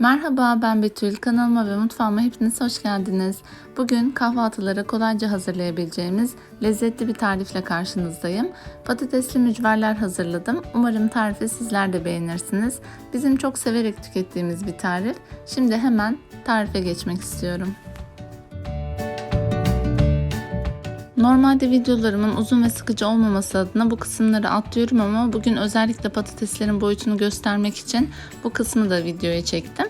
Merhaba ben Betül. Kanalıma ve mutfağıma hepiniz hoş geldiniz. Bugün kahvaltılara kolayca hazırlayabileceğimiz lezzetli bir tarifle karşınızdayım. Patatesli mücverler hazırladım. Umarım tarifi sizler de beğenirsiniz. Bizim çok severek tükettiğimiz bir tarif. Şimdi hemen tarife geçmek istiyorum. Normalde videolarımın uzun ve sıkıcı olmaması adına bu kısımları atlıyorum ama bugün özellikle patateslerin boyutunu göstermek için bu kısmı da videoya çektim.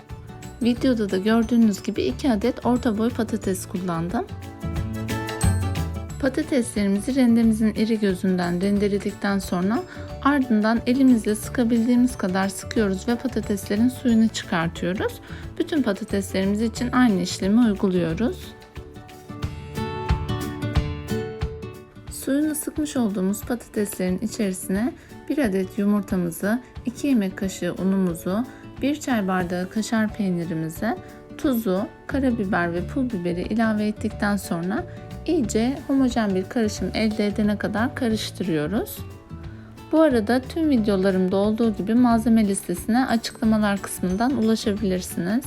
Videoda da gördüğünüz gibi 2 adet orta boy patates kullandım. Patateslerimizi rendemizin iri gözünden rendeledikten sonra ardından elimizle sıkabildiğimiz kadar sıkıyoruz ve patateslerin suyunu çıkartıyoruz. Bütün patateslerimiz için aynı işlemi uyguluyoruz. Suyunu sıkmış olduğumuz patateslerin içerisine 1 adet yumurtamızı, 2 yemek kaşığı unumuzu, 1 çay bardağı kaşar peynirimizi, tuzu, karabiber ve pul biberi ilave ettikten sonra iyice homojen bir karışım elde edene kadar karıştırıyoruz. Bu arada tüm videolarımda olduğu gibi malzeme listesine açıklamalar kısmından ulaşabilirsiniz.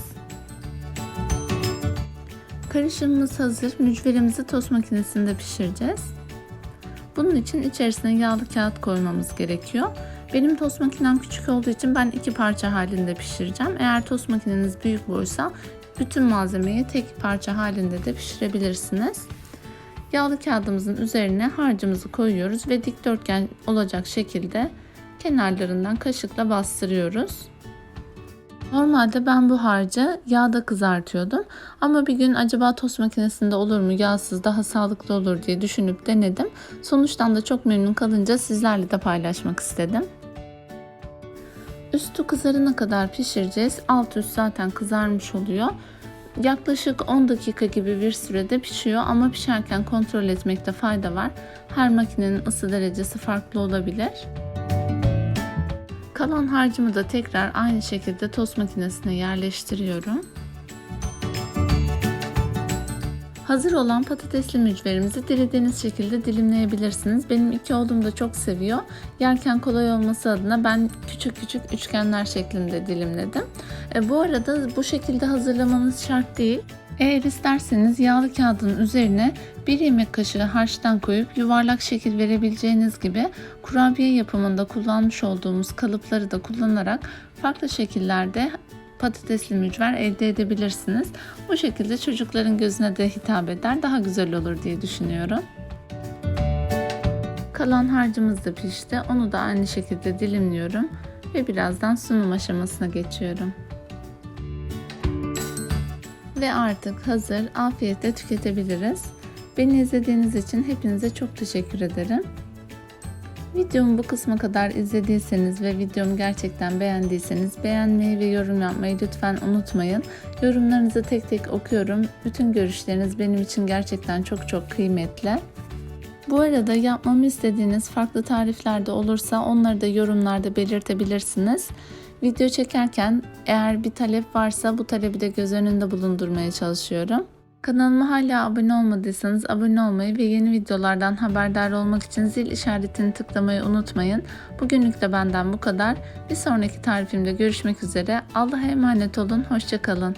Karışımımız hazır. Mücverimizi tost makinesinde pişireceğiz. Bunun için içerisine yağlı kağıt koymamız gerekiyor. Benim tost makinem küçük olduğu için ben iki parça halinde pişireceğim. Eğer tost makineniz büyük boysa bütün malzemeyi tek parça halinde de pişirebilirsiniz. Yağlı kağıdımızın üzerine harcımızı koyuyoruz ve dikdörtgen olacak şekilde kenarlarından kaşıkla bastırıyoruz. Normalde ben bu harcı yağda kızartıyordum. Ama bir gün acaba tost makinesinde olur mu yağsız daha sağlıklı olur diye düşünüp denedim. Sonuçtan da çok memnun kalınca sizlerle de paylaşmak istedim. Üstü kızarana kadar pişireceğiz. Alt üst zaten kızarmış oluyor. Yaklaşık 10 dakika gibi bir sürede pişiyor ama pişerken kontrol etmekte fayda var. Her makinenin ısı derecesi farklı olabilir. Kalan harcımı da tekrar aynı şekilde tost makinesine yerleştiriyorum. Hazır olan patatesli mücverimizi dilediğiniz şekilde dilimleyebilirsiniz. Benim iki oğlum da çok seviyor. Yerken kolay olması adına ben küçük küçük üçgenler şeklinde dilimledim. E, bu arada bu şekilde hazırlamanız şart değil. Eğer isterseniz yağlı kağıdın üzerine bir yemek kaşığı harçtan koyup yuvarlak şekil verebileceğiniz gibi kurabiye yapımında kullanmış olduğumuz kalıpları da kullanarak farklı şekillerde patatesli mücver elde edebilirsiniz. Bu şekilde çocukların gözüne de hitap eder, daha güzel olur diye düşünüyorum. Kalan harcımız da pişti. Onu da aynı şekilde dilimliyorum ve birazdan sunum aşamasına geçiyorum. Ve artık hazır, afiyetle tüketebiliriz. Beni izlediğiniz için hepinize çok teşekkür ederim. Videomu bu kısma kadar izlediyseniz ve videomu gerçekten beğendiyseniz beğenmeyi ve yorum yapmayı lütfen unutmayın. Yorumlarınızı tek tek okuyorum. Bütün görüşleriniz benim için gerçekten çok çok kıymetli. Bu arada yapmamı istediğiniz farklı tarifler de olursa onları da yorumlarda belirtebilirsiniz. Video çekerken eğer bir talep varsa bu talebi de göz önünde bulundurmaya çalışıyorum. Kanalıma hala abone olmadıysanız abone olmayı ve yeni videolardan haberdar olmak için zil işaretini tıklamayı unutmayın. Bugünlük de benden bu kadar. Bir sonraki tarifimde görüşmek üzere. Allah'a emanet olun. Hoşçakalın.